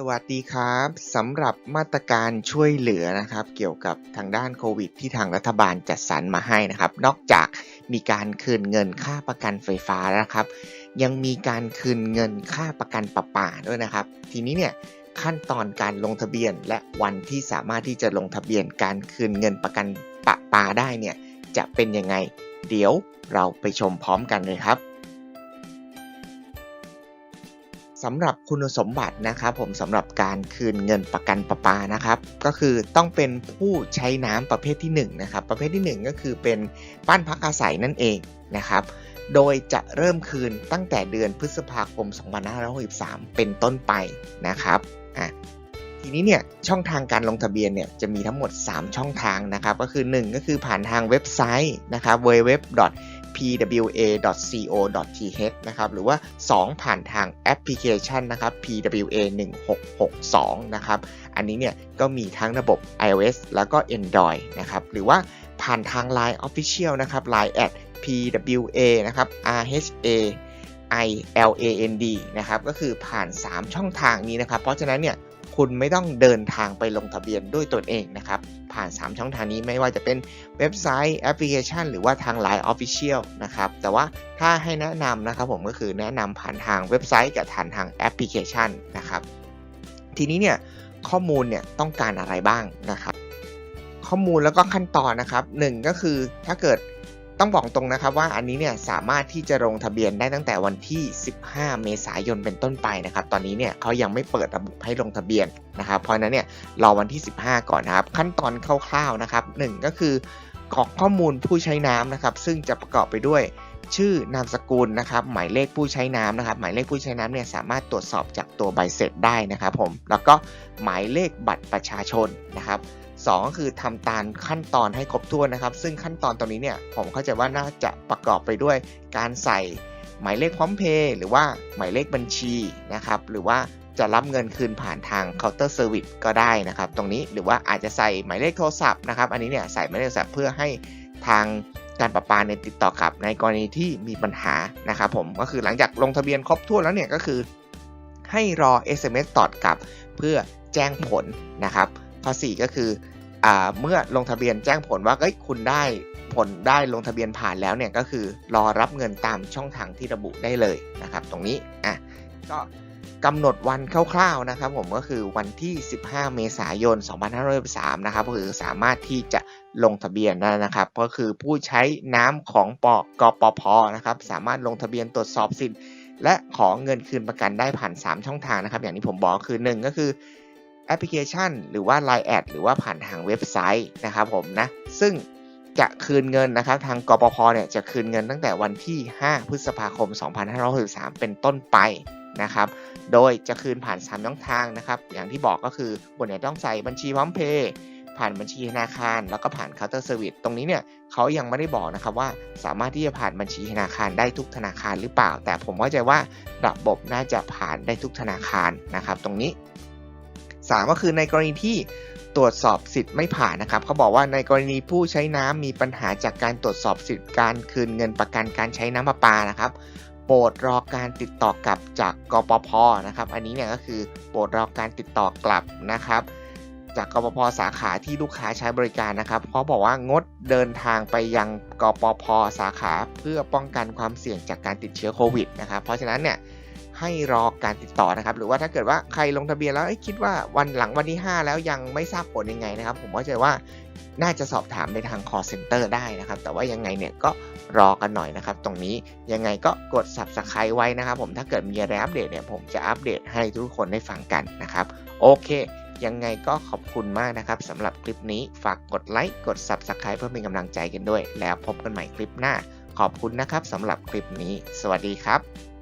สวัสดีครับสำหรับมาตรการช่วยเหลือนะครับ เกี่ยวกับทางด้านโควิด ที่ทางรัฐบาลจัดสรรมาให้นะครับ นอกจากมีการคืนเงินค่าประกันไฟฟ้าแล้วนะครับ ยังมีการคืนเงินค่าประกันประปาด้วยนะครับ ทีนี้เนี่ยขั้นตอนการลงทะเบียนและวันที่สามารถที่จะลงทะเบียนการคืนเงินประกันประปาได้เนี่ยจะเป็นยังไง เดี๋ยวเราไปชมพร้อมกันเลยครับ สำหรับคุณสมบัตินะครับผมสำหรับการคืนเงินประกันประปานะครับก็คือต้องเป็นผู้ใช้น้ำประเภทที่1นะครับประเภทที่ 1 ก็คือเป็นบ้านพักอาศัยนั่นเองนะครับโดยจะเริ่มคืนตั้งแต่เดือนพฤษภาคม 2563 เป็นต้นไปนะครับอะทีนี้เนี่ยช่องทางการลงทะเบียนเนี่ยจะมีทั้งหมด 3 ช่องทางนะครับก็คือ 1 ก็คือผ่านทางเว็บไซต์นะครับ www pwa.co.th นะครับหรือว่า 2 ผ่านทางแอปพลิเคชันนะครับ pwa 1662นะครับอันนี้เนี่ยก็มีทั้งระบบ iOS แล้วก็ Android นะครับหรือว่าผ่านทาง Line Official นะครับ Line at pwa นะครับ rha i l a n d นะครับก็คือผ่าน 3 ช่องทางนี้นะครับ เพราะฉะนั้นเนี่ยคุณไม่ต้องเดินทางไปลงทะเบียนด้วยตนเองนะครับ ผ่าน 3 ช่องทางนี้ไม่ว่าจะเป็นเว็บไซต์แอปพลิเคชัน หรือว่าทาง Line Official นะครับ แต่ว่าถ้าให้แนะนำนะครับผมก็คือแนะนำผ่านทางเว็บไซต์กับผ่านทางแอปพลิเคชันนะครับ ทีนี้เนี่ยข้อมูลเนี่ยต้องการอะไรบ้างนะครับ ข้อมูลแล้วก็ขั้นตอนนะครับหนึ่งก็คือถ้าเกิด ต้องบอกตรงนะครับว่าอันนี้เนี่ยสามารถที่จะลงทะเบียนได้ตั้งแต่วันที่ 15 เมษายนเป็นต้นไปนะครับ ตอนนี้เนี่ยเขายังไม่เปิดระบบให้ลงทะเบียนนะครับ เพราะนั้นเนี่ยรอวันที่ 15 ก่อนนะครับ ขั้นตอนคร่าวๆนะครับหนึ่งก็คือกรอกข้อมูลผู้ใช้น้ำนะครับ ซึ่งจะประกอบไปด้วยชื่อนามสกุลนะครับ หมายเลขผู้ใช้น้ำนะครับ หมายเลขผู้ใช้น้ำเนี่ยสามารถตรวจสอบจากตัวใบเสร็จได้นะครับผม แล้วก็หมายเลขบัตรประชาชนนะครับ 2ก็คือทำตามขั้นตอนให้ครบถ้วนนะครับ ซึ่งขั้นตอนตรงนี้เนี่ยผมเข้าใจว่าน่าจะประกอบไปด้วยการใส่หมายเลขพร้อมเพย์หรือว่าหมายเลขบัญชีนะครับ หรือว่าจะรับเงินคืนผ่านทางเคาน์เตอร์เซอร์วิสก็ได้นะครับ ตรงนี้หรือว่าอาจจะใส่หมายเลขโทรศัพท์นะครับ อันนี้เนี่ยใส่หมายเลขโทรศัพท์เพื่อให้ทางการประปาเนี่ยติดต่อกลับในกรณีที่มีปัญหานะครับผมก็คือหลังจากลงทะเบียนครบถ้วนแล้วเนี่ยก็คือให้รอ SMS ตอบกลับ เพื่อแจ้งผลนะครับ ข้อ 4 ก็คือ เมื่อลงทะเบียนแจ้งผลว่าเอ้ยคุณได้ผลได้ลงทะเบียนผ่านแล้วเนี่ยก็คือรอรับเงินตามช่องทางที่ระบุได้เลยนะครับ ตรงนี้อะก็กำหนดวันคร่าวๆนะครับผมก็คือวันที่ 15 เมษายน 2563นะครับก็คือสามารถที่จะลงทะเบียนได้นะครับ ก็คือผู้ใช้น้ำของปกปพนะครับ สามารถลงทะเบียนตรวจสอบสิทธิ์ และขอเงินคืนประกันได้ผ่าน 3 ช่องทางนะครับ อย่างที่ผมบอกคือ 1 ก็คือ แอปพลิเคชัน หรือว่า Line แอดหรือว่าผ่านทางเว็บไซต์นะครับผมนะซึ่งจะคืนเงินนะครับทางกปพเนี่ยจะคืนเงินตั้งแต่วันที่ 5 พฤษภาคม 2563 เป็นต้นไปนะครับโดยจะคืนผ่าน3ช่องทางนะครับอย่างที่บอกก็คือคุณเนี่ยต้องใส่บัญชีพร้อมเพย์ผ่านบัญชีธนาคาร แล้วก็ผ่านเคาน์เตอร์เซอร์วิสตรงนี้เนี่ยเขายังไม่ได้บอกนะครับว่าสามารถที่จะผ่านบัญชีธนาคารได้ทุกธนาคารหรือเปล่า แต่ผมเข้าใจว่าระบบน่าจะผ่านได้ทุกธนาคารนะครับตรงนี้ 3 ก็คือในกรณีที่ตรวจสอบสิทธิ์ไม่ผ่านนะครับเขาบอกว่าในกรณีผู้ใช้น้ำมีปัญหาจากการตรวจสอบสิทธิ์การคืนเงินประกันการใช้น้ำประปานะครับ โปรดรอการติดต่อกลับจากกปพนะครับ อันนี้เนี่ยก็คือโปรดรอการติดต่อกลับนะครับ จากกปพสาขาที่ลูกค้าใช้บริการนะครับเพราบอกว่างดเดินทางไปยังกปพสาขาเพื่อป้องกันความเสี่ยงจากการติดเชื้อโควิดนะครับ เพราะฉะนั้นเนี่ย ให้รอการติดต่อนะครับ หรือว่าถ้าเกิดว่าใครลงทะเบียนแล้วคิดว่าวันหลังวันที่ 5 แล้วยังไม่ทราบผลยังไงนะครับ ผมว่าจะว่าน่าจะสอบถามไปทาง call center ได้นะครับ แต่ว่ายังไงเนี่ยก็รอกันหน่อยนะครับ ตรงนี้ยังไงก็กด subscribe ไว้นะครับผมถ้าเกิดมีอะไรอัปเดตเนี่ยผมจะอัปเดตให้ทุกคนได้ฟังกันนะครับ โอเค ยังไงก็ขอบคุณมากนะครับสำหรับคลิปนี้ฝากกดไลค์กด subscribe เพื่อเป็นกำลังใจกันด้วย แล้วพบกันใหม่คลิปหน้า ขอบคุณนะครับสำหรับคลิปนี้ สวัสดีครับ